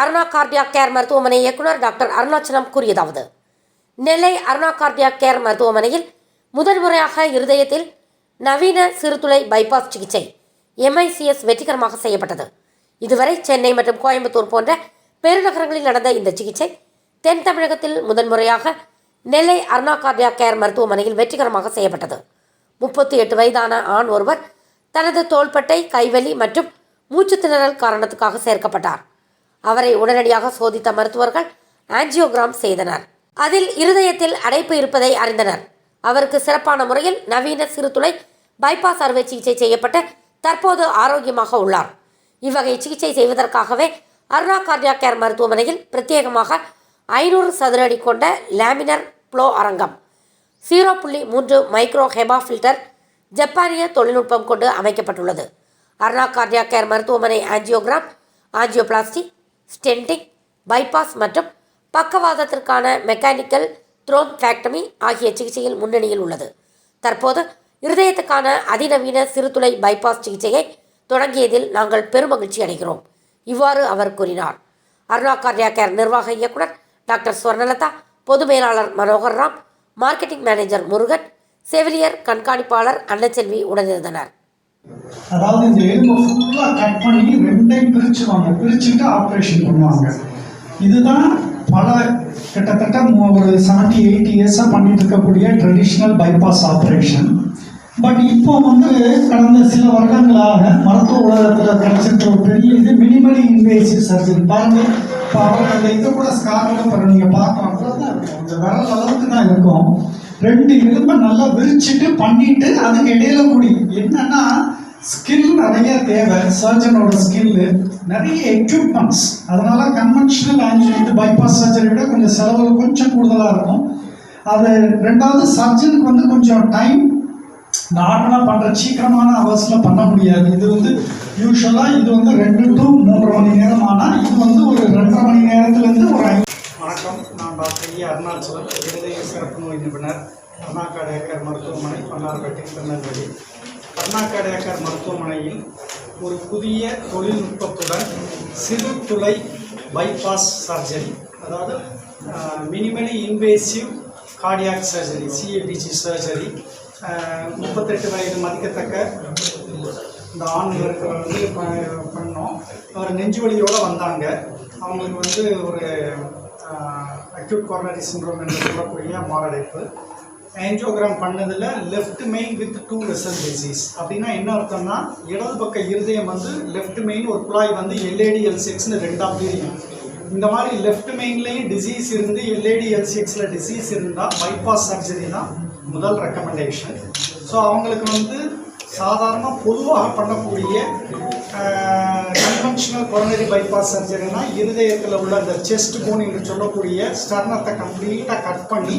Aruna Cardia care மருத்துவமனை இயக்குனர் doctor Arunachalam கூறியதாவது. நெல்லை அருணா கார்டியா கேர் மருத்துவமனையில் முதன்முறையாக இருதயத்தில் நவீன சிறுதுளை பைபாஸ் சிகிச்சை எம்ஐசிஎஸ் வெற்றிகரமாக செய்யப்பட்டது. இதுவரை சென்னை மற்றும் கோயம்புத்தூர் போன்ற பெருநகரங்களில் நடந்த இந்த சிகிச்சை தென் தமிழகத்தில் முதன்முறையாக நெல்லை அருணா கார்டியா கேர் மருத்துவமனையில் வெற்றிகரமாக செய்யப்பட்டது. முப்பத்தி எட்டு வயதான ஆண் ஒருவர் தனது தோள்பட்டை கைவலி மற்றும் மூச்சு திணறல் காரணத்துக்காக சேர்க்கப்பட்டார். அவரை உடனடியாக சோதித்த மருத்துவர்கள் ஆஞ்சியோகிராம் செய்தனர். அதில் இருதயத்தில் அடைப்பு இருப்பதை அறிந்தனர். அவருக்கு சிறப்பான முறையில் நவீன சிறுதுளை பைபாஸ் அறுவை சிகிச்சை செய்யப்பட்டு தற்போது ஆரோக்கியமாக உள்ளார். இவ்வகை சிகிச்சை செய்வதற்காகவே அருணா கார்டியா கேர் மருத்துவமனையில் பிரத்யேகமாக ஐநூறு சதுர அடி கொண்ட லேமினர் ப்ளோ அரங்கம் ஜீரோ புள்ளி மூன்று மைக்ரோ ஹெபா ஃபில்டர் ஜப்பானிய தொழில்நுட்பம் கொண்டு அமைக்கப்பட்டுள்ளது. அருணா கார்டியா கேர் மருத்துவமனை ஆஞ்சியோகிராம் ஆஞ்சியோபிளாஸ்டி ஸ்டென்டிங் பைபாஸ் மற்றும் பக்கவாதத்திற்கான மெக்கானிக்கல் த்ரோம் ஃபேக்டமி ஆகிய சிகிச்சையில் முன்னணியில் உள்ளது. தற்போது இருதயத்துக்கான அதிநவீன சிறுதுளை பைபாஸ் சிகிச்சையை தொடங்கியதில் நாங்கள் பெருமகிழ்ச்சி அடைகிறோம் இவ்வாறு அவர் கூறினார். அருணா கார்டியா கேர் நிர்வாக இயக்குனர் டாக்டர் ஸ்வர்ணலதா பொது மேலாளர் மனோகர் ராம் மார்க்கெட்டிங் மேனேஜர் முருகன் செவிலியர் கண்காணிப்பாளர் அன்னச்செல்வி உடனிருந்தனர். அதாவது இந்த எலும்பை ஃபுல்லாக கட் பண்ணி ரெண்டையும் பிரிச்சுவாங்க பிரிச்சுட்டு ஆப்ரேஷன் பண்ணுவாங்க. இதுதான் பல கிட்டத்தட்ட ஒரு செவன்டி எயிட்டி இயர்ஸாக பண்ணிட்டு இருக்கக்கூடிய ட்ரெடிஷ்னல் பைபாஸ் ஆப்ரேஷன் பட் இப்போ வந்து கடந்த சில வருடங்களாக மருத்துவ உலகத்தில் கிடைச்சிருக்க ஒரு பெரிய இது மினிமலி இன்வேசிவ் சர்ஜரி பாருங்க இப்போ அவங்க அந்த இது கூட ஸ்கார்ல பாருங்க நீங்கள் பார்க்கலாம். அவ்வளோதான் இருக்கும். விரல் அளவுக்கு தான் இருக்கும். ரெண்டு எலும்பை நல்லா விரிச்சிட்டு பண்ணிட்டு அதுக்கு இடையில கூடி. என்னன்னா ஸ்கில் நிறைய தேவை சர்ஜனோட ஸ்கில்லு நிறைய எக்யூப்மெண்ட்ஸ் அதனால கன்வென்ஷனல் ஆன்ஜியோ பைபாஸ் சர்ஜரி விட கொஞ்சம் செலவு கொஞ்சம் கூடுதலாக இருக்கும். அது ரெண்டாவது சர்ஜனுக்கு வந்து கொஞ்சம் டைம் நார்மலாக பண்ணுற சீக்கிரமான ஹவர்ஸில் பண்ண முடியாது. இது வந்து யூஸ்வலாக இது வந்து ரெண்டு டு மூன்றரை மணி நேரம். ஆனால் இது வந்து ஒரு ரெண்டரை மணி நேரத்துலேருந்து ஒரு ஐந்து வணக்கம். நான் டாக்டர் ஏ அருணாச்சலம் இருதய சிறப்பு நோய் நிபுணர் அண்ணா ஏக்கர் மருத்துவமனை மன்னார்பட்டி திருநெல்வேலி. கர்நாடக ஏக்கர் மருத்துவமனையில் ஒரு புதிய தொழில்நுட்பத்துடன் சிறு துளை பைபாஸ் சர்ஜரி அதாவது minimally invasive cardiac surgery CABG surgery முப்பத்தெட்டு வயது மதிக்கத்தக்க இந்த ஆண்களுக்கு வந்து பண்ணோம். அவர் நெஞ்சு வலியோடு வந்தாங்க. அவங்களுக்கு வந்து ஒரு அக்யூட் கொரோனரி சிண்ட்ரோம் என்று சொல்லக்கூடிய மாரடைப்பு. ஆன்ஜியோகிராம் பண்ணதில் left main with two vessel disease அப்படின்னா என்ன அர்த்தம்னா இடது பக்க இருதயம் வந்து லெஃப்ட் மெயின் ஒரு குழாய் வந்து எல்ஏடி எல் சிக்ஸ்னு ரெண்டாக பிரியும். இந்த மாதிரி லெஃப்ட் மெயின்லேயும் டிசீஸ் இருந்து எல்ஏடி எல்சிஎக்ஸில் டிசீஸ் இருந்தால் பைபாஸ் சர்ஜரி தான் முதல் ரெக்கமெண்டேஷன் ஸோ அவங்களுக்கு வந்து சாதாரண பொதுவாக பண்ணக்கூடிய கன்வென்ஷனல் கொரோனரி பைபாஸ் சர்ஜரினா இருதயத்தில் உள்ள அந்த செஸ்ட் போன் என்று சொல்லக்கூடிய ஸ்டர்னத்தை கம்ப்ளீட்டாக கட் பண்ணி